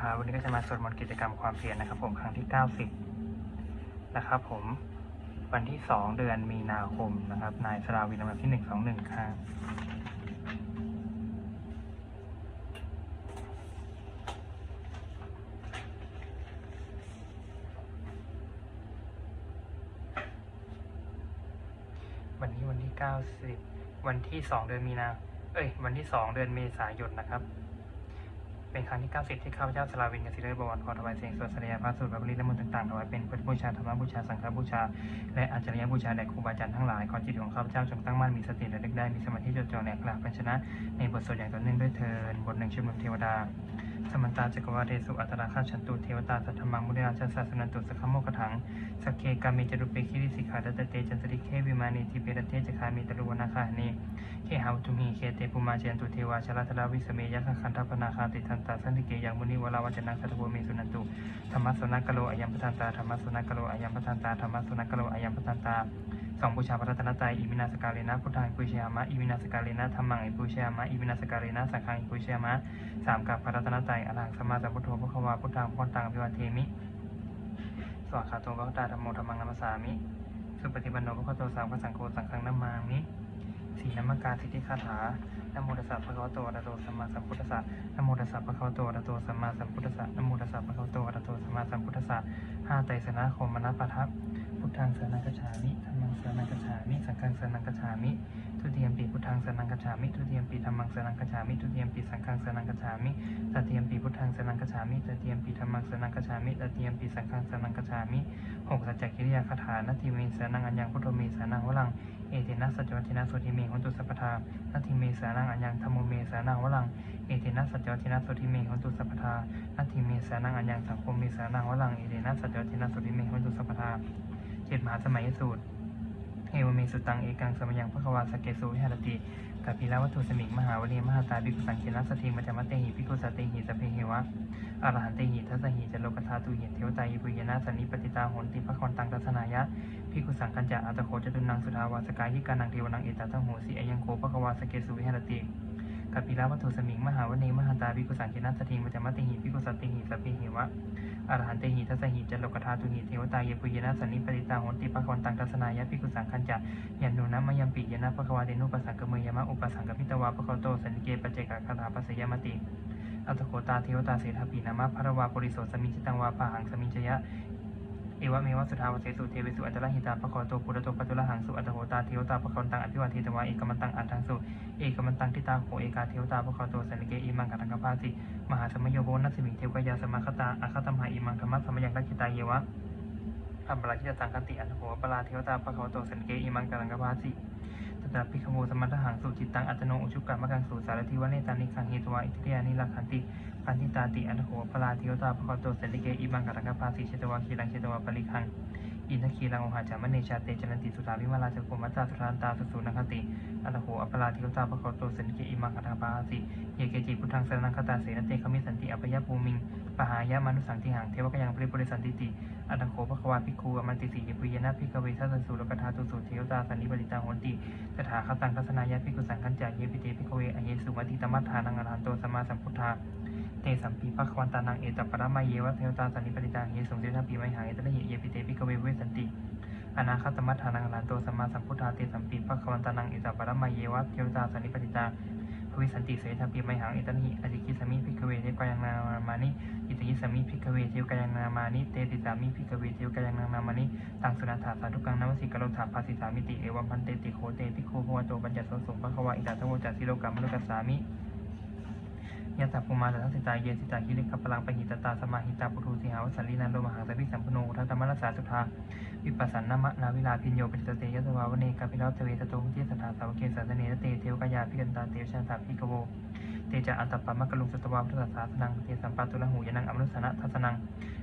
ครับวันนี้ก็จะมาสวดมนต์กิจกรรมความเพียรนะครับ ผมครั้งที่ 90 นะครับ ผมวันที่ 2 เดือนมีนาคมนะครับ นายสราวินลำดับที่ 121ครับวันนี้วันที่ 90 วันที่ 2 เดือนมีนา เอ้ย วันที่ 2 เดือนเมษายนนะครับ เป็นครั้งที่ 90 ที่ข้าพเจ้าสลาวินกสิเลอร์บวรขอถวายเสียงสวดสริยพระสูตรพระบริและมนต์ต่างๆถวายเป็นพุทธบูชาธรรมบูชาสังฆบูชา และอัจฉรย์บูชาแด่ครูบาอาจารย์ทั้งหลายขอจิตของข้าพเจ้าจงตั้งมั่นมีสติระลึกได้มีสมาธิจดจ่อแนกกล่าวพันชนะ ในบทสวดอย่างต่อเนื่องด้วยเทินบทหนึ่งชื่อมนเทวดา สมันตาจักรวาเทสุอัตราคาชันตุเทวตาสัทธมังมุนิราชาสนันตุสขโมกถังสกเคกามิจรุเปคิริสิกขาดัตเตจันตริเควิมานีทิเปรเทจคามิตรุวนาคาเนเคหาตุมีเคเตปุมาเจนตุเทวาชลาธราวิสเมยะคันธปนาคาติทันตาสันติเกยังมุนิวลาวัจนังสัตโวเมสุนันตุธรรมสนักโลอายัมปทันตาธรรมสนักโลอายัมปทันตาธรรมสนักโลอายัมปทันตา สองบูชาพระรัตนตรัยอิมินาสการเลนะพุทธังอิปุชยามะอิมินาสการเลนะธรรมังอิปุชยามะอิมินาสการเลนะสังฆังอิปุชยามะสามกับพระรัตนตรัยอรหังสมมาสัมพุทโธพระควาพุทธังพรตังอภิวาเทมิสวัสขาโตพระตาธรรมโมธรรมังนัมสามิ สุปฏิปันโนพระโตสาวกสังโฆสังฆังนัมมามิสีนามการสิทธิคาถานโมตัสสะภะคะวะโตอะระหะโตสัมมาสัมพุทธัสสะนโมตัสสะภะคะวะโตอะระหะโตสัมมาสัมพุทธัสสะนโมตัสสะภะคะวะโตอะระหะโตสัมมาสัมพุทธัสสะห้าไตรสนาคมนัปปะทัพพุทธังสนังกัจฉามิธรร สนังกัจฉามิ สังฆังสนังกัจฉามิ ทุติยมปีพุทธังสนังกัจฉามิ ทุติยมปีธรรมังสนังกัจฉามิ ทุติยมปีสังฆังสนังกัจฉามิตติยมปีพุทธังสนังกัจฉามิตติยมปีธรรมังสนังกัจฉามิตติยมปีสังฆังสนังกัจฉามิหกสัจจกิริยาคาถานาทีเมสานังอัญญังพุทโธเมสานังวลัง เอเทนะสัจจวัตินะโสติเมหุนตุสัพพทานาทีเมสานังอัญญังธรรมโมเมสานังวลัง เอเทนะสัจจวัตินะโสติเมหุนตุสัพพทานาทีเมสานังอัญญังสังโฆเมสนังวลัง เอเทนะสัจจวัตินะโสติเมหุนตุสัพพทาเจ็ดมหาสมัยสูตร เอวเมสุตังเอกังสมยังพระควาสเกสุวิหารติกัปปิลาวัตถุสมิงมหาวลีมหาตาบิกุสังเกนัสติมัจมัตเตหิพิกุสตเตหิสเพเหวะอรหันเตหิทัสหิจโลกธาตุหิเทวตายิปุยนาสันิปติตาโหนติภคอนตังทัศนายะพิกุสังกัญจาอัตโคจตุนังสุทาวาสกายิกานังเทวนังเอตตังโหสีอยังโคพระควาสเกสุวิหารติกัปปิลาวัตถุสมิงมหาวลีมหาตาบิกุสังเกนัสติมัจมัตเตหิพิกุสตเตหิสเพเหวะ อรหันเตหิทัสหิจันโลกธาตุหิเทวตาเยปุยนะสันนิปติตาโหนติปะคนตังทัศนายะพิกุสังคัญจะยันโนนะมยัมปิยนะภะควาเตนุปัสังกเมยมะอุปสังกพิตวาปะคโตสันนิเกปเจกะคาถาปัสสยมติอัตโขตาเทวตาเสถาปีนามะภรวาปุริโสสมิจตังวาปะหังสมิจยะ เอวะเมวะสุทาวเสสุเทวิสุอัตระหิตาปะคอโตปุระโตปัจุระหังสุอัตโหตาเทวตาปะคอนตังอภิวาเทตวะเอกมันตังอันทังสุเอกมันตังทิตาโหเอกาเทวตาปะคอโตสันเกอิมังกัตังกภาสิมหาสมโยโบนัสสิมิเทวกยาสมาคตาอาคตมหาอิมังคมัสสมยังรักิตาเยวะอัมบราชิตตังคติอันโหปลาเทวตาปะคอโตสันเกอิมังกัตังกภาสิ ตตาปิขโมสมัตหังสุจิตตังอัตโนอุชุกรรมกังสุสารทิวะเนตานิคังเฮตวะอิทิยานิลักขันติพันธิตาติอันโหพลาเทวตาภะเขาโตเสติเกอิบังกัตังกภาสิเชตวะคีรังเชตวะปริคัง อินทคีรังโอหาจามเนชาเตจันติสุธาวิมาลาจโกมัจจาสุธานตาสุสุนังคติอัตโหอัปปลาทิวตาปะเขาโตสันเกอิมังกัลังกภาสิเยเกจิพุทธังสรนังคตาเสนเตคมิสันติอภยภูมิงปหายามานุสังติหังเทวกยังปริปุริสันติติอัตถโขภควาภิกขุอมันติสียปุยนะภิกเวทัสสุรกธาตุสุเทวตาสันนิปริตังโหติตถาคตังทัศนายะภิกขุสังคัญจายเยปิเตภิกเวอเยสุมัติตมัฏฐานังอรหันโตสัมมาสัมพุทธา เตสัมปีภควันตานังเอตปรมาเยวะเทวตาสันนิปริตังเยสุเทวตาปีไมหังเอตระหิเยปิเตภิกเวเวสันติอนาคตมัฏฐานังอรหันโตสัมมาสัมพุทธาเตสัมปีภควันตานังเอตปรมาเยวะเทวตาสันนิปริตังภวิสันติเสธาปีไมหังเอตันหิอธิกิสมิพิกเวเทวกายังนามานิอิตยิสมิพิกเวเทวกายังนามานิเตติสามิพิกเวเทวกายังนามานิตังสุนันถาสาธุกังนวสิกโลถาภาสิสามิติเอวัมพันเตติโคเตติโคภวโตปัญจสสุภควาอิตาทโวจัสสิโลกัมมนุกัสสามิ ยะตัภูมาสัสิตาเยสิตาคิริขพลังปหิตตาสมาหิตาปุถุสิหาวสัลลีนันโลมหังสพิสัมพโนทัตตมรัสสาสุธาวิปัสสันนมะนาวิลาพิญโยปิตเตยะสวาวเนกาพิลาเทเวตโตมุทิสถาสาวเกสัสเนเตเทวกายาพิกันตาเตวชันตาพิกโวเตจะอันตปามะกะลุงสตวาพุทธศาสนังเตสัมปาตุลหูยนังอมนุสนะทัสนัง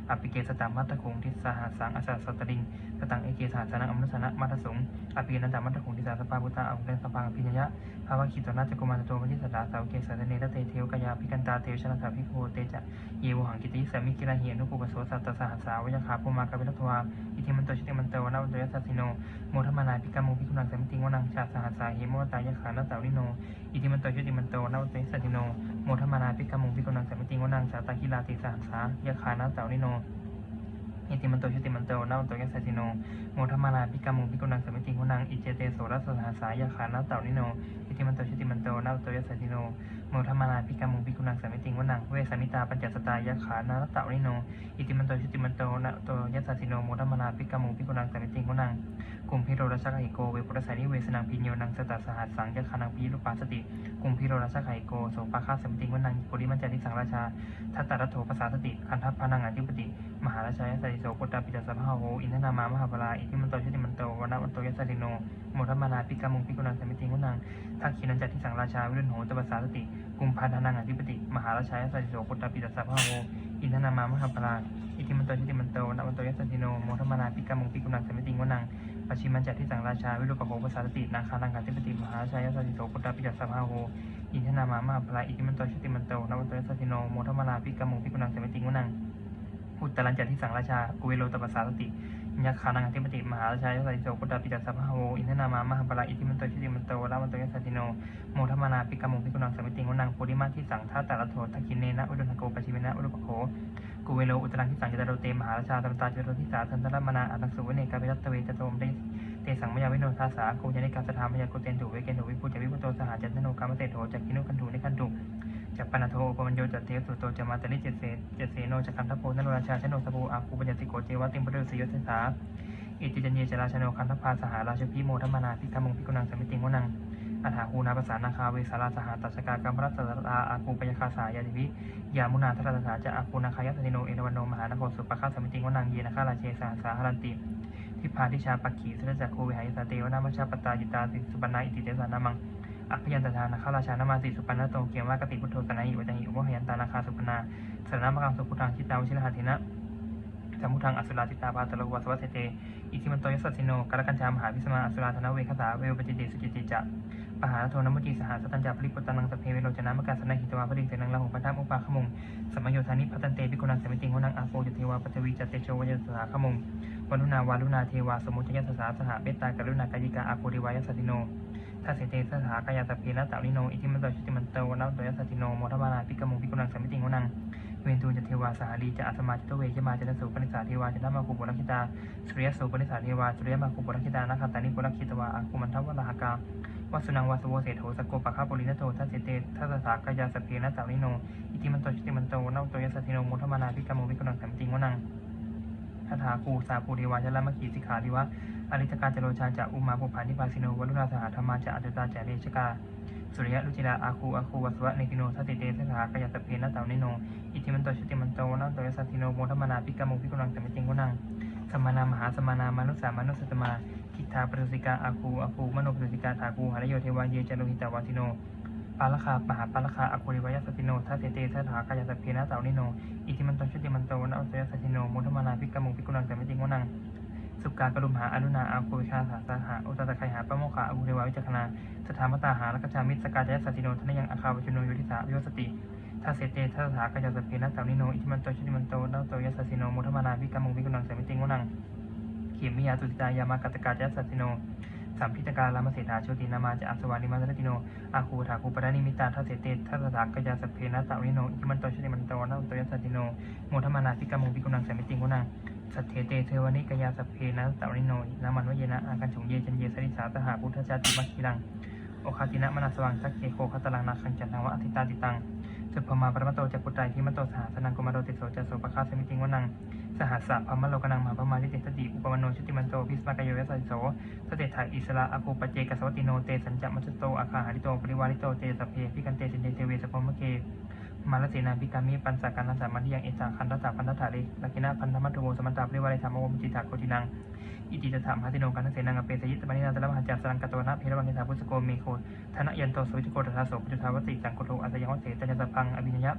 อปิเกสตามัตตะคงทิสหาสังอาสาสตริงสตังเอเกสหัสนังอมนุสนะมัตตสงอปิเกนันตามัตตะคงทิสาสปาพุตตาอังเกสปังพิญญะภาวะคิตนาจักุมารโตมทิสตาสาวเกสัสเนตเตเทวกยาพิกันตาเตวชนะสาพิโคเตจะเยวหังกิติสามิกิลาเหียนุปุปโสสัตตสหสาวยคาภูมากาเวทัตวาอิทิมันโตชิติมันโตวนาวันโตยัสสิโนโมทมานาพิกามุพิคุนังสมิติงวนังชาสหสาเหโมตายะขานาสาวิโนอิทิมันโตชุติมันโตนาวันโตยัสสิโนโน โมทมานาปิกามุงปิโกนังสัมมิติงวนังสาตาคิลาติสหัสสายะขานาเตานิโนอิติมันโตชุติมันโตนาวันโตยัสสติโนโมทมานาปิกามุงปิกุนังสัมมิติงวนังอิเจเตโสรัสสหัสายะคานาเตานิโนอิติมันโตชุติมันโตนาโตยัสสติโนโมทมานาปิกามุงปิกุนังสัมมิติงวนังเวสานิตาปัญจสตายะขานาเตานิโนอิติมันโตชุติมันโตนาโตยัสสติโนโมทมานาปิกามุงปิกุนังสัมมิติงวนังกุมพิโรรัสกหิโกเวปุรสานิเวสนังพิญโยนังสตัสสหัสสังยะคานังพิรุปาสติกุมพิโรรัสกหิโกโสปาคาสมิติงวนังปุริมัจจาริสังราชาทัตตารัตโถภาษาสติคันทัพพนังอธิปติ มหาราชายสติโสปุตตาปิจสัพพะโหอินทนามามหาปลาอิมันโตชติมันโตวนาวันโตยัสติโนโมทัมมานาปิกามุงปิกุนังสมิติงวนังทักขินันจัตติสังราชาวิรุณโหตภาษาสติกุมพันธนังอธิปติมหาราชายสติโสปุตตาปิจสัพพะโหอินทนามามหาปลาอิทิมันโตชติมันโตวนาวันโตยัสติโนโมทัมมานาปิกามุงปิกุนังสมิติงวนังปัจฉิมันจัดที่สังราชาวิรุปโภภาษาสตินาคาลังกาธิปติมหาชายาสติโสปุตตาปิจัสสะพาโหอินทนามามหาพลาอิทิมันโตชติมันโตนวัตโตยัสติโนโมทมาลาปิกามุงปิกุนังสมิติงวนังอุตตรัญจัดที่สังราชากุเวโลตปัสสาสติ ยักขานังอธิปติมหาราชายาสติโสปุตาปิจัสสะพาโหอินทนามามหาพลาอิทิมันโตชุติมันโตลาวันโตยัสสติโนโมทมาลาปิกามุงปิกุนังสมิติงวนังปุริมาที่สังท่าตาลโททักินเนนะอุดมโกปชิเมนะอุรุปโขกุเวโลอุตรังที่สังจตโรเตมหาราชาตัมตาจตโรทิสาทันตรมนาอัตสุเวเนกาเวรัตเวจโตมได้เตสังมยาวิโนทาสาโกยานิกาสถามยาโกเตนถูเวเกนถูวิปุจจวิปุโตสหจันทโนกามเตโถจักกินุคันถูนิคันถู จักปนาโทปมัญโยจัตเทสุโตจมาตนิเจเสเจเสโนจักคันทโพนโนราชาชโนสภูอาคูปัญญติโกเจวะติมปะเดสยศสาอิติจันเยจราชโนคันทพาสหาราชพีโมธมานาพิธามุงพิกุนังสมิติงวนังอัฐาคูนาภาษานาคาเวสาราสหตัสกากรรมรัตตาอาคูปยคาสายาติวิยามุนาทรัตสาจะอาคูนาคายตติโนเอรวันโนมหานโคสุปะคาสมิติงวนังเยนะคาราเชสาสาหรันติทิพาทิชาปักขีสุรจักโควิหายสาเตวนามัชาปตาจิตาสิสุปนาอิติเตสานามัง อัพยันตทานาคาราชานามาสิสุปันาโตเกียมว่ากติพุทโธสนาหิวัจหิอุปหยันตานาคาสุปนาสรณามกังสุพุทธังชิตาวชิรหัตินะสัมพุทธังอสุราติตาปาตโลวัสวัสเตอิทิมันโตยสัสสิโนกรกัญชามหาวิสมาอสุราธนเวคสาเววปจิติสุจิติจะปหาโทนมุจิสหาสตัญจาปริปุตตันังสเพเวโรจนามกาสนาหิตวาปริเสนังละหุปัทธามุปาขมุงสมโยธานิพัตันเตปิกุนังสมิติงวนังอาโปจเทวาปทวีจัตเตโชวยสสาขมุงวรุณาวารุณาเทวาสมุทยัสสาสหเมตตากรุณากายิกาอาโปริวายสติโน ทัสเสเตสหากายาสเพนะตาลิโน อิทิมันโตชุติมันโตนะโตยัสสติโนโมทมานาปิกมุงปิกุนังสมิติงวนัง เวนตูนจเทวาสหารีจะอัสมาจิตเวจมาจตสุปนิสาเทวาจะนมาคุปุรักขิตาสุริยสุปนิสาเทวาสุริยมาคุปุรักขิตานาคาตานิปุรักขิตวาอาคุมันทวะลาหกาวัสุนังวาสโวเศโธสกโกปะคาปุรินโตทัสเสเตทัสสากายาสเพนะตาลิโน อิทิมันโตชุติมันโตนะโตยัสสติโนโมทมานาปิกมุงปิกุนังสมิติงวนังคาถาคูสาภูริวาชลามขีสิกขาดิวะ อริจการจโรชาจะอุมาภูผานิพาสิโนวัลุราสหธรรมาจะอัจตาจะเรชกาสุริยะรุจิราอาคูอาคูวัสวะเนกิโนทัติเตสถากายสพเพนะเตานิโนอิทิมันโตชติมันโตนะโตยสัตติโนโมทมนาปิกามุปิกุนังสมิติงกุนังสมานามหาสมานามนุสามานุสตมาคิทาปรุสิกาอาคูอาคูมโนปรุสิกาถาคูหารโยเทวาเยจโลหิตาวาสิโนปาลคาปหาปาลคาอคุริวายสติโนทัเสเตสถากายสพเพนะเตานิโนอิทิมันโตชติมันโตนะโตยสัตติโนโมทมนาปิกามุปิกุนังสมิติงกุนัง สุกากรุมหาอนุนาอาคูวิชาสาสหาอุตตะไคหาปะโมขาอุเทวาวิจักนาสถามตาหาลักชามิตรสกาจยสัติโนทนยังอาคาวจุโนโยทิสาวิโยสติทัสเสเตทัสถากาจสเพนัสานิโนอิทิมันโตชินิมันโตนาโตยัสสสิโนมุทมานาพิกามุงวิกุนังเสมิติงวนังเขียมิยาตุติตายามากตกาจยสัตติโน สัมพิตการามเสถาโชตินามาจะอัสวานิมาสติโนอาคูถาคูปรานิมิตาทัสเสเตทัสสากายสเพนะสานิโนอิมันโตชติมันโตนาโตยัสสสิโนมุทมานาภิกามุงวิกุนังสมิติงวนังสัทเทเตเทวนิกยาสเพนะสาริโนนามันวเยนะอากันฉงเยจันเยสริสาตหาพุทธจาติมัคคิลังโอคาตินะมนาสวังสักเคโคคาตลังนาคังจันทังวะอธิตาติตัง สุภมาปรมตโตจักปุไตที่มโตสหสนังกุมารโตติโสจัสโสปะคาสมิติงวนังสหัสสะพมโลกนังมหาพมาทิเตสติอุปมโนชุติมันโตพิสมากโยโยยัสสิโสสเตถาอิสระอภูปเจกสวัติโนเตสัญจมัจโตอาคาหาริโตปริวาริโตเตสเพพิกันเตสินเดเทเวสพมเก มาลเสนาพิกามิปันสาการัสสามันยังเอตาคันทัสพันทัสสะเลลักินาพันธมัตโตสมันตาปริวาริธรรมโอมจิตาโกตินังอิติตถามหาติโนกันเสนังเปสยิตปนินาตระมหาจัสรังกตวนะเพรวังกิตาพุสโกเมโคธนยันโตสวิจโกตถาโสปุจทาวติสังโกโทอัสยังวเสตัญสพังอภิญญะ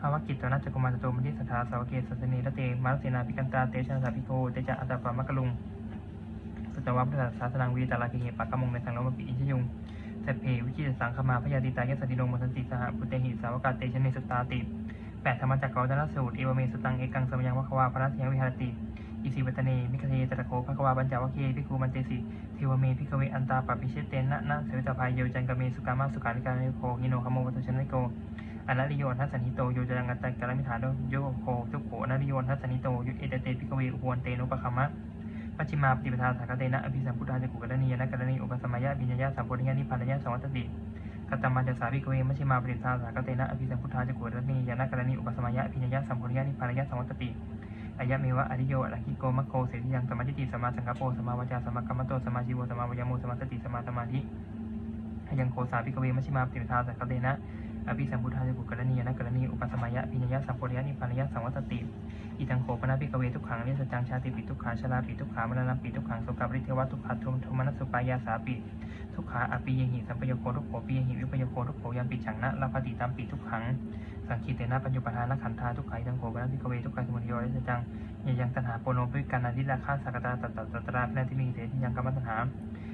ภาวกิตตนะจักกุมารโตมนิสัทธาสาวเกสัสเนระเตมาลเสนาพิกันตาเตชนะสาพิโกเตจะอัตตาปามะกลุงสุตวัพพะศาสนังวิตาลาคิเหปะกมงในสังโลมปิอิชยุง สัพเพวิจิตสังขมาพยาติตายสติโนมทันติสหพุทธหิสาวกาเตชเนสุตาติแปดธรรมจักรวัฒนสูตรเอวเมสตังเอกังสมยังวะควาพระเสียงวิหารติอิสิวัตเนมิคเทตะโคภควาบัญจวัคเคพิคูมันเตสิเทวเมพิกเวอันตาปปิเชเตนะนะเสวิตาภายโยจังกเมสุกามาสุขาริการนิโคหิโนขโมวัตุชนิโกอนัริโยทัสนิโตโยจังกัตตังกลมิฐานโยโคทุโขอนัริโยทัสนิโตยุเอเตเตพิกเวอุวนเตนุปคัมมะ ปัจจิมาปฏิปทาสากเตนะอภิสัมพุทธาจักุกรณียนะกรณีอุปสมัยะปิญญาสัมโพธิญานิพพานญาสังวัตติกตมัญจสาวิกเวมัชฌิมาปฏิปทาสากเตนะอภิสัมพุทธาจักุกรณียนะกรณีอุปสมัยะปิญญาสัมโพธิญานิพพานญาสังวัตติอายะเมวะอริโยอรหิโกมัคโคเสติยังสมาธิติสมาสังกปโปสมาวจาสมากรรมโตสมาชีโวสมาวายโมสมาสติสมาสมาธิอายังโคสาวิกเวมัชฌิมาปฏิปทาสากเตนะ อภิสัมพุทธาจักขุกรณียนกรณีอุปสมัยะปิญญาสัมโพธิญานิพพานญาสังวัตติอิตังโขปนาภิกเวทุกขังเรียสจังชาติปิทุกขาชราปิทุกขามรณะปิทุกขังโสกปริเทวะทุกขัทุมทุมนัสสุปายาสาปิทุกขาอปิยหิสัมปโยโคทุกโขปิยหิวิปโยโคทุกโขยัมปิฉังนะลาภติตามปิทุกขังสังคีเตนะปัญจุปทานขันธาทุกขาอิตังโขปนาภิกเวทุกขัสมุทโยเรสจังยยังตัณหาโปโนปิการนาดิลาคาสักตาตัตตตราพนาทิมิเสติยังกรรมตัณหา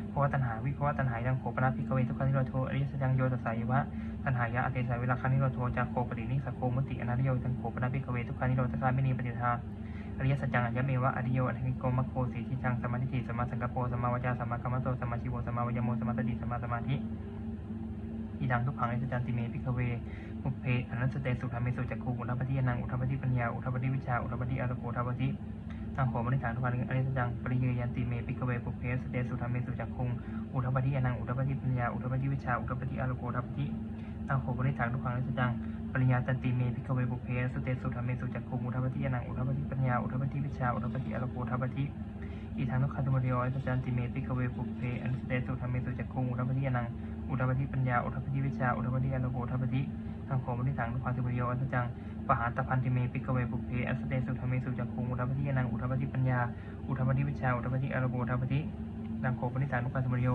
เพราะว่าตัณหาวิเพราะว่าตัณหายังโขปนาภิกเวทุกขันิโรโทอริยสัจจังโยตัสสายวะ ตัณหายะอเทสาเวลาคานิโรโทจากโคปรินิสโคมุติอนาริโยตังโขปนาภิกเวทุกขังนิโรธคามินีปฏิทาอริยสัจจังอริยเมวะอริโยอริโกมัคโคสีทิจังสมาธิสมาสังกปโปสมาวจาสมากรรมโตสมาชิโวสมาวายโมสมาตติสมาสมาธิอีดังทุกขังอิสจันติเมพิกเวมุเพอนัสเตสุธรรมเมสุจักขุอุทัปปฏิยนังอุทัปปฏิปัญญาอุทัปปฏิวิชาอุทัปปฏิอารโกอุทัปปฏิทางโขมนิฐานทุกขังอริสจังปริเยยันติเมพิกเวปุเพสเตสุธรรมเมสุจักขุอุทัปปฏิยนังอุทัปปฏิปัญญาอุทัปปฏิวิชาอุทัปปฏิอารโกอุทัปปฏิ ทางโขมนิฐานทุกขังอริสจังปริญญาตันติเมพิกเวบุเพสเตสุธรรมเมสุจักคุงอุทัปปฏิยานังอุทัปปฏิปัญญาอุทัปปฏิวิชาอุทัปปฏิอรโกอุทัปปฏิอีทางนุกขันตุมริโอสัจจันติเมพิกเวบุเพอนสเตสุธรรมเมสุจักคุงอุทัปปฏิยานังอุทัปปฏิปัญญาอุทัปปฏิวิชาอุทัปปฏิอรโกอุทัปปฏิทางโขมนิทางนุกขันตุมริโอสัจจังปหาตพันติเมพิกเวบุเพอนสเตสุธรรมเมสุจักคุงอุทัปปฏิยานังอุทัปปฏิปัญญาอุทัปปฏิวิชาอุทัปปฏิอรโกอุทัปปฏิทางโขมนิทางนุกขันตุมริโอ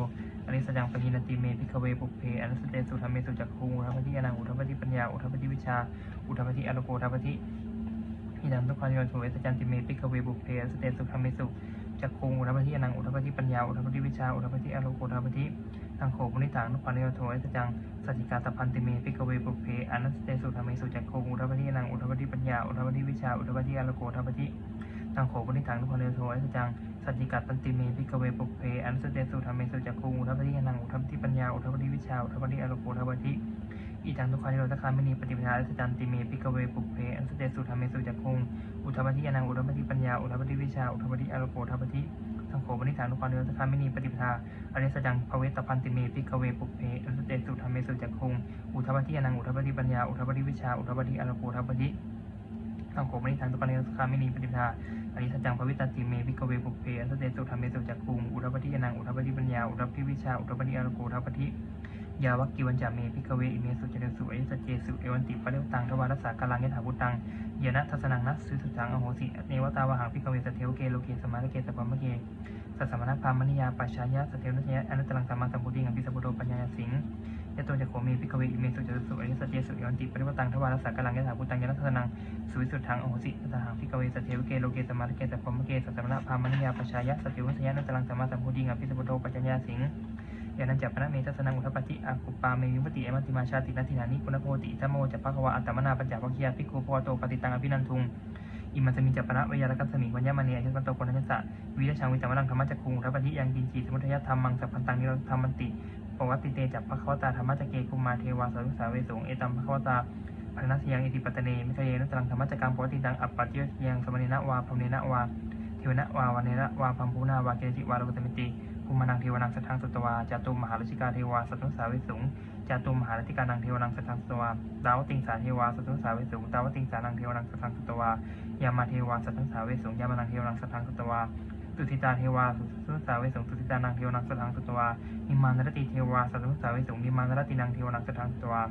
อริสจังปหินติเมพิกเวปุเพอนุสเตสุธรรมเมสุจักคุงอุทัปปฏิยานังอุทัปปฏิปัญญาอุทัปปฏิวิชาอุทัปปฏิอารโกอุทัปปฏิอิดังทุกขันโยสุเวสจันติเมพิกเวปุเพอนุสเตสุธรรมเมสุจักคุงอุทัปปฏิยานังอุทัปปฏิปัญญาอุทัปปฏิวิชาอุทัปปฏิอารโกอุทัปปฏิทางโขมุนิตังทุกขันโยสุเวสจังสัจจิกาตพันติเมพิกเวปุเพอนุสเตสุธรรมเมสุจักคุงอุทัปปฏิยานังอุทัปปฏิปัญญาอุทัปปฏิวิชาอุทัปปฏิอารโกอุทัปปฏิทางโขมุนิตังทุกขันโยสุเวสจัง สัจจิกัตตันติเมพิกเวปุเพอันสเตสุธรรมเมสุจักคุงอุทัปปฏิยานังอุทัปปฏิปัญญาอุทัปปฏิวิชาอุทัปปฏิอารโกอุทัปปฏิอีจังทุกขานิโรธคามินีปฏิปทาสัจจันติเมพิกเวปุเพอันสเตสุธรรมเมสุจักคุงอุทัปปฏิยานังอุทัปปฏิปัญญาอุทัปปฏิวิชาอุทัปปฏิอารโกอุทัปปฏิสังโฆปณิธานทุกขานิโรธคามินีปฏิปทาอริสจังภเวตพันติเมพิกเวปุเพอันสเตสุธรรมเมสุจักคุงอุทัปปฏิยานังอุทัปปฏิปัญญาอุทัปปฏิวิชาอุทัปปฏิอารโกอุทัปปฏิสังโฆปณิธานทุกขานิโรธคามินีปฏิปทา อริสัจจังภวิตันติเมพิกเวปุเพอัสเตสุธรรมเมสุจักคุงอุทัปปฏิยนังอุทัปปฏิปัญญาอุทัปปิวิชาอุทัปปฏิอารโกอุทัปปฏิ ยาวักกิวันจาเมพิกเวอิเมสุจเรสุเอสเจสุเอวันติปะเรวตังทวารสากาลังยถาพุตังเยนะทัสนังนัสสุสุสังอโหสิเนวตาวหังพิกเวสเทวเกโลเกสมาลเกสปัมมะเกสัสสมณพามณิยาปัจฉายะสเทวนัชยะอนุตตรังสัมมาสัมพุทธิงัมพิสัพพุโตปัญญาสิงยะโตจักโขเมพิกเวอิเมสุจเรสุเอสเจสุเอวันติปะเรวตังทวารสากาลังยถาพุตังเยนะทัสนังสุวิสุทธังอโหสิตหังพิกเวสเทวเกโลเกสมาธิเกสพมเกสัสมณพามณิยาปชายะสติวัชยะนัตลังสมมาสัมพุทธิงัมพิสปุโตปัญญาสิง ยานันจัปนะเมตัสนังอุทปฏิอาคุปาเมวิมติเอมัติมาชาตินัตินานิปุณโพติธโมจัปปะควะอัตมนาปัญจวัคคียพิกขุภวโตปฏิตังอภินันทุงอิมันจะมีจัปปนะวยารกัสมิวัญญามณีอายุสันโตคนทัสสะวิรชังวิจามรังธรรมจักคุงอุทปฏิยังกินจีสมุทยธรรมังสัพพันตังนิโรธรรมันติปวัตติเตจัปปะควตาธรรมจักเกกุมาเทวาสารุสาเวสงเอตัมภะควตาพนัสยังอิติปัตเนมิทะเยนุตรังธรรมจักกังปวัติตังอัปปัจเยยังสมณีนะวาพรมเนนะวาเทวนะวาวันเนนะวาพัมพูนาวาเกจิวาโลกตมิติ ภูมานังเทวนังสัทธังสุตวาจาตุมมหารุชิกาเทวาสัตตุสาวิสุงจาตุมมหารุชิกานังเทวนังสัทธังสุตวาดาวติงสาเทวาสัตตุสาวิสุงดาวติงสานังเทวนังสัทธังสุตวายามาเทวาสัตตุสาวิสุงยามานังเทวนังสัทธังสุตวาตุติตาเทวาสัตตุสาวิสุงตุติตานังเทวนังสัทธังสุตวานิมานรติเทวาสัตตุสาวิสุงนิมานรตินังเทวนังสัทธังสุตวา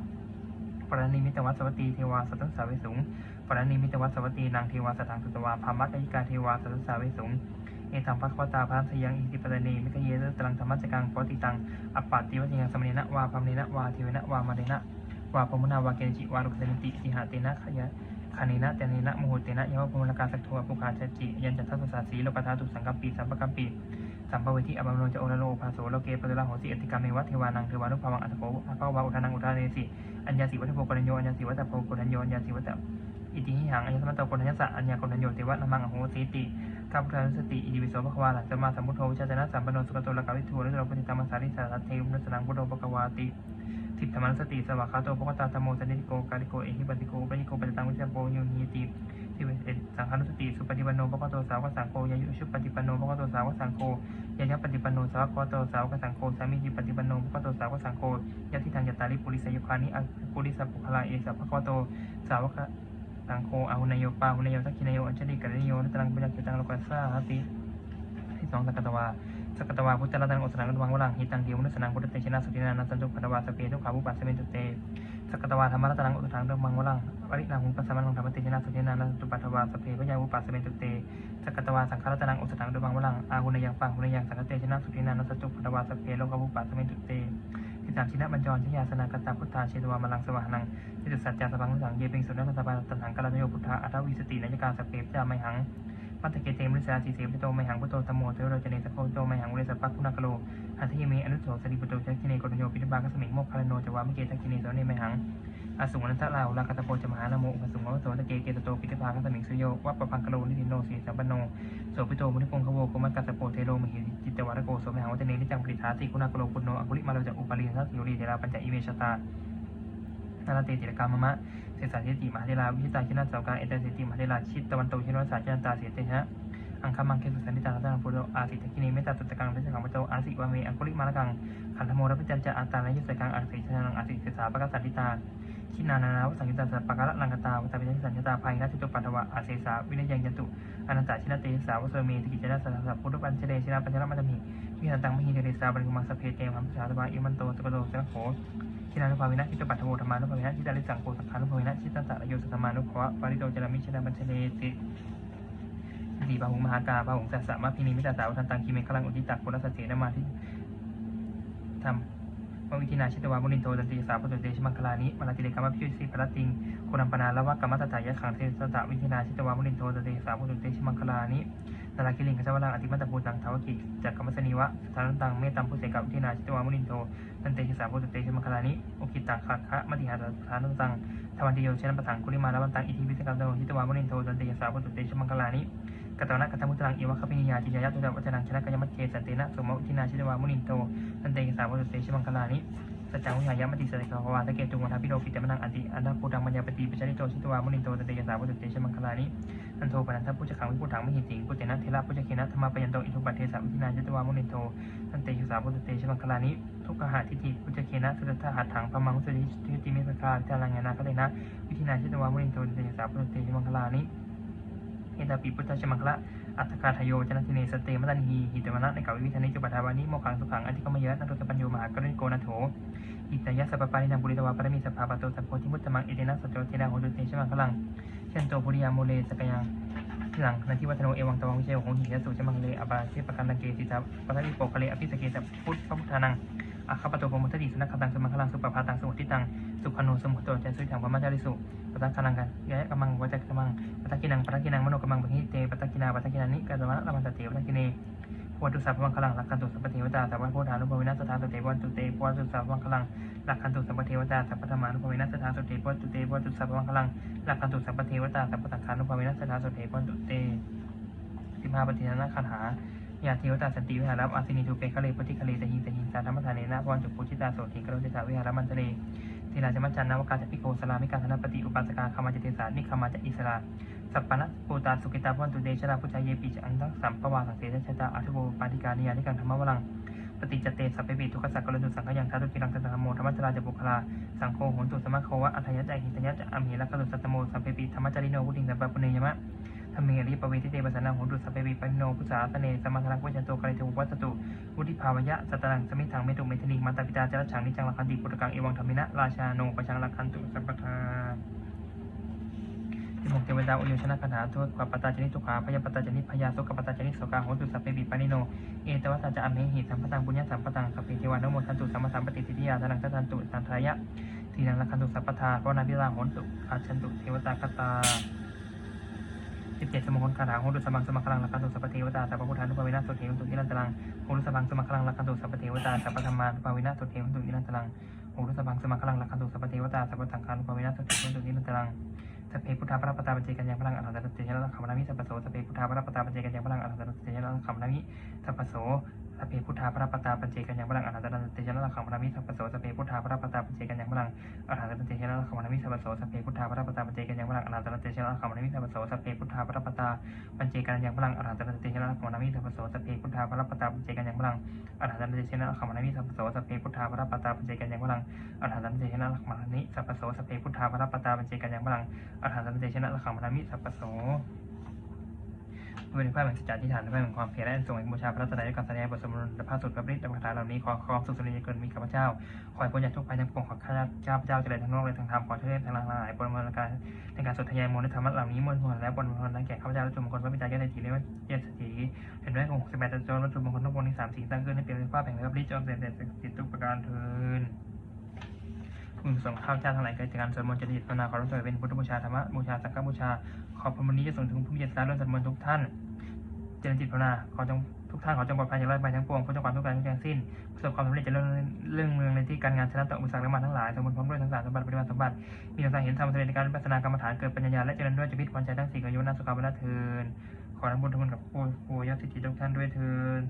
ปรณิมิตวัสสวัตตีเทวาสัตตสาวิสุงปรณิมิตวัสวัตีนางเทวาสถังสุตวาภามัตติกาเทวาสัตตสาวิสุง เอตัมภควตาพัสยังอิติปตเนมิทเยตตรังธรรมจักังปติตังอปปัตติวัจยังสมเนนะวาพัมเนนะวาเทวนะวามาเนนะวาพมุนาวาเกณจิวาลุกเสนติสิหาเตนะขยะคานินะเตเนนะมโหเตนะยวพมุลกาสักทัวปุคาชจิยันจัตทัสาสีโลปทาตุสังกัปปีสัมปกัมปีสัมภเวทิอบัมโนจะโอระโลภาโสโลเกปตุลาโหติอติกาเมวัตเทวานังเทวานุภาวังอัตโกภะวะอุทานังอุทานเนสิอัญญาสิวัตโพกรัญโยอัญญาสิวัตโพกรัญโยอัญญาสิวัตอิติหิหังอัญญสมัตโตกรัญญสะอัญญากรัญโยเทวะนามังอโหสิติ ข้าพุทธานุสติอิติโสภควาหลังสมมาสัมพุทโธวิชาจนะสัมปันโนสุขโตละกาวิทูและเราปฏิธรรมสาริสารัตเทวนุสนังพุทโธภควาติทิฏฐานุสติสวากขาโตภควตาธรรมโมสันติโกกาลิโกเอหิปติโกปะยิโกปฏิตังวิชาโปโยนิติที่เป็นเอ็ดสังฆานุสติสุปฏิปันโนภควโตสาวกสังโฆยายุชุปฏิปันโนภควโตสาวกสังโฆยายะปฏิปันโนสาวกโตสาวกสังโฆสามีจิปฏิปันโนภควโตสาวกสังโฆยะทิทังยตตาลิปุริสยุคานิอัปุริสปุคลาเอสะภควโตสาวก สังโคอาหุนายโยปาหุนายโยทักขินายโยอัญชลีกัลยโยนัตตังปัญญากิตังโลกัสสาติที่สองสักกตวาสักกตวาพุทธรัตนังอุสนังกัตวังวังหิตังเดียวมนุสนังพุทธเตชนะสุตินานันสันตุปัตวาสเปทุกขาบุปัสสเมตุเต สกตวาธรรมรัตนังอุสนังกัตวังวลังวริณาหุปัสสมังธรรมเตชนะสุตินานันสันตุปัตวาสเปพยาวุปัสสเมตุเตสกตวาสังฆรัตนังอุสนังกัตวังวลังอาหุนายังปังหุนายังสังฆเตชนะสุตินานัสตุปัตวาสเปโลกวุปัสสเมตุเตที่สามชินะบัญจรชยาสนากตาพุทธาเชตวามัลังสวานังทิฏฐสัจจาสพังสังเยเปิงสุนัขตาปาตันหังกาลโยพุทธาอัตวิสตินัยการสเปปจาไมหัง มัตเกเตมริสาสีเสปโตไมหังพุโตธรรมโมเทวโรจเนสโคโตไมหังเวสปักคุณากโลอันที่มีอนุโสสติปโตจักกิเนกรโยปิทบากสมิงโมกคารโนจวามิเกตักกิเนโสเนไมหังอสุงนันทลาวลากตโปจมหานโมอุปสุงวโสตะเกเกตโตปิทบากสมิงสุโยวัปปพังกโลนิทิโนสีสัมปันโนโสปิโตมุนิพงคโวโกมัสกัสโปเทโลมหิจิตวัตโกโสไมหังวัจเนนิจังปริธาติคุณากโลปุณโนอกุลิมาโลจักอุปาลีทัสสิโยรีเทราปัญจอิเมชตานาราเตจิรกามมะ เสสาเทติมหาเทราวิชิตาชินาสาวกาเอตเสติมหาเทราชิตตะวันตกชินวัสาจันตาเสเตชะอังคามังเคสุสันนิตารัตนังปุโรอาสิตกินีเมตตาตุตะกังเทศขังปโจอาสิวาเมอังคุลิมาลกังขันธโมรพิจันจะอัตตานายุสกังอักษิชนังอาสิเสสาปะกสันติตา ชินานานาวสังกิตาสัปปะกะละลังกตาวตาปิจันสัญญตาภัยนาทิตุปัตวะอาเสสาวินยังยันตุอนันตชินเตสาวสเมติกิจนะสัสสะพุทธปัญเชเดชินาปัญจละมัตมิวิหันตังมหิเดริสาบริกุมังสเพเตมัมสาตบาอิมันโตสกโตสกโขทินานุภาวินะทิตปัตถโมธรรมานุภาวินะทิตาลิสังโกสังขานุภาวินะชิตันตะระโยสธรรมานุภวะปาริโตจรามิชนะบัญเชเลติสีบาหุงมหากาบาหุงสัสสะมาพินิมิตาสาวทันตังคิเมฆลังอุทิตักปุรสเสนามาทิธรรม ววิธินาชิตวามุนินโตจันติสาปุตเตชมังคลานิมาลาติเลกามะพิวสิปรติงโคนัมปนาละวะกรรมตถายะขังเทสตะวิธินาชิตวามุนินโตจันติสาปุตเตชมังคลานินาราคิลิงขจาวรังอติมัตตภูตังทาวกิจากกรรมสนิวะสถานตังเมตัมพุเสกับทินาชิตวามุนินโทตันติสาพุตเตชมังคลานิโอกิตังคัคะมติหาสถานตังทวันติโยเชนปะถังคุลิมาลาวันตังอิทิวิสกัมโตชิตวามุนินโทตันติสาพุตเตชมังคลานิ กตวนะกัตมุตรังอิวะคปินิยาจิยายะตุตวัจนังชนะกายมัตเจสันเตนะสมมติทินาชิตวามุนินโทตันเตชิสาพุตเตชิมังคลานิสัจจังวิหายะมติสติภาวาตะเกตุงวัฏพิโรปิตมนังอันติอันดาปูดังมัญญาปฏิปิชริโตชิตวามุนินโทตันเตชิสาพุตเตชิมังคลานินันโทปนันทพุทธขังวิพุทธังมิหิติงพุทเตนะเทระพุทธเคนะธรรมปยันโตอิทุปัตเทสาวิธินาจตวามุนินโทตันเตยสาพุทธเตชมังคลานิทุกขหาทิฏฐิพุทธเคนะสุตตะหัตถังพมังสุริทิติมิสคาจารังยานาคเลนะวิธินาจตวามุนินโทตันเตยสาพุทธเตชมังคลานิ เอตาปิพุทธชมังคละอัตถคาทโยจนติเนสเตมตันหีหิตมนะในเกาวิธานิจุปทาวานิโมขังสุขังอธิกมยะนันตุสปัญโยมหากรุณโกนัโถอิตยะสัพปานินังบุริตวาปรมิสัพพาปโตสัพโพธิมุตตมังเอเดนะสัจโจเทนะโหตุเตชมังคลังเช่นโตปุริยาโมเลสกยังหลังนาทีวัฒโนเอวังตวังวิเชยของหิยสุจมังเลอบาเชปกันตังเกสิตาปัทวิโปกะเลอภิสเกตพุทธพุทธานัง อาคาปโตปมุทติสนักตังสมังคลังสุปภาตังสมุทิตังสุขโนสมุตโตจันสุถังพมัจจาริสุปตังคลังกันยะกมังวัจกมังปตักินังปตักินังมโนกมังบหิเตปตักินาปตักินานิกัตวะละมันตเตปตักิเนวัตุสัพพังคลังลักขันตุสัพพเทวตาสัพพโพธานุภวินัสถานตุเตวัตุเตปวัตุสัพพังคลังลักขันตุสัพพเทวตาสัพพธรรมานุภวินัสถานตุเตปวัตุเตปวัตุสัพพังคลังลักขันตุสัพพเทวตาสัพพสังขานุภวินัสถานตุเตปวัตุเตสิบห้าปฏินาณคาถา ยาเทวตาสันติวิหารับอาสินิทูเปคะเลปฏิคะเลตหิงตหิงสาธรรมทานเนนะพรจุปุจิตาโสติกโรติสาวิหารมันทะเลทีราจมัจจันนวกาจพิโกสลามิกาธนปฏิอุปาสกาคามาจเตสานิคามาจอิสราสัปปนะปูตาสุกิตาพรตุเดชราพุทธายเยปิจอันทังสัมปวาสังเสชะตาอัตโวปาติกานิยานิกังธรรมวลังปฏิจเตสัพเพปิทุกขสักกรตุสังขยังทาตุกิรังสัตธรรมโมธรรมจราจบุคลาสังโฆโหนตุสมะโควะอัฏฐยะใจหิตยะจะอมเหระกตุสัตตโมสัพเพปิธรรมจริโนวุติงสัพพปุเนยมะ ธรรมเมริปเวทิเตปสนาหุดุสัพเพวิปันโนพุทธาสเนสมมาทรังพุทธันโตกริทูวัตตุวุฒิภาวยะสัตตังสมิทังเมตุเมทนิมาตาปิตาจารฉังนิจังลักขันติปุตกังเอวังธรรมินะราชาโนปชังลักขันตุสัพพทาที่หกเทวดาอุโยชนะคาถาทษกับปตาจนิทุกขาพยาปตาจนิพยาโสกปตาจนิโสกาโหตุสัพเพวิปันโน เอตวัตตาจะอเมหิสัมปตังปุญญสัมปตังสัพเพเทวานโมทันตุสัมมาสัมปติทิฏฐิยาทนังทันตุสันทายะทีนังลักันตุสัพพทาเพราะนาพิราโหนตุอาชันตุเทวตาคตา สิบเจ็ดสมุนคาถาโหรุสบังสมัครังลักขันตุสัพเทวตาสัพพุทธานุภาวินาสุเทวตุนิรันตรังโหรุสบังสมัครังลักขันตุสัพเทวตาสัพพธรรมานุภาวินาสุเทวตุนิรันตรังโหรุสบังสมัครังลักขันตุสัพเทวตาสัพพสังฆานุภาวินาสุเทวตุนิรันตรังสพเพพุทธาพระปตาปเจกันยังพลังอรหันตเจยะขมนามิสัพพโสสพเพพุทธาพระปตาปเจกันยังพลังอรหันตเจยะขมนามิสัพพโสสเพพุทธาพระปตาปัจเจกันยังพลังอรหันตันเจนะละขมนามิสัพโสสเพพุทธาพระปตาปัจเจกันยังพลังอรหันตันเจนะละขมนามิสัพโสสเพพุทธาพระปตาปัจเจกันยังพลังอรหันตันเจนะละขมนามิสัพโสสเพพุทธาพระปตาปัจเจกันยังพลังอรหันตันเจนะละขมนามิสัพโสสเพพุทธาพระปตาปัจเจกันยังพลังอรหันตันเจนะละขมนามิสัพโสสเพพุทธาพระปตาปัจเจกันยังพลังอรหันตันเจนะละขมนามิสัพโสสเพพุทธาพระปตาปัจเจกันยังพลังอาหารสัมเจชะระขังมนามิสัพโส ด้วยในภาพแห่งสัจจะที่ฐานด้วยแห่งความเพียรและส่งแห่งบูชาพระตนตรัยด้วยการแสดงบทสมรุนและภาพสุดพระบริตรคาถาเหล่านี้ขอความสุขสุริยเกินมีข้าพเจ้าขอให้พ้นจากทุกภัยทั้งปวงขอข้าเจ้าพระเจ้าเจริญทั้งโลกและทั้งธรรมขอเชิญทางหลายบนบนการในการสดทยายมนต์ธรรมะเหล่านี้มนต์และบนบนนั้นแก่ข้าพเจ้าและจุมงคลพระบิดาญาติจีและเจตสีเห็นด้วยองค์สิบแปดจนและจุมงคลทั้งปวงที่สามสิ่งตั้งขึ้นให้เป็นภาพแห่งพระบริตรจอมเสด็จสิทธิทุกประการเทิน พึงส่งข้าวเจ้าทั้งหลายเกิดจากการสวดมนต์จริตภาวนาขอรับถวายเป็นพุทธบูชาธรรมบูชาสังฆบูชา ขอพรมนี้จะส่งถึงผู้มีจิตสารร่วมสวดมนต์ทุกท่านเจริญจิตภาวนาขอจงทุกท่านขอจงปลอดภัยจากโรคภัยทั้งปวงพ้นจากความทุกข์กายทุกอย่างสิ้นประสบความสำเร็จเจะเรื่องเรื่องเมืองในที่การงานชนะต่ออุปสรรคและมาทั้งหลายสมบูรณ์พร้อมด้วยทั้งสารสมบัติปริมาณสมบัติมีทางเห็นธรรมสำเร็จในการวิปัสนากรรมฐานเกิดปัญญาและเจริญด้วยจิตวิทย์วันใจทั้งสี่อายุนัสุขภาพและเทินขอรับบุญทุนกับผู้ผู้ยอดสิทธิทุกท่านด้วยเทิน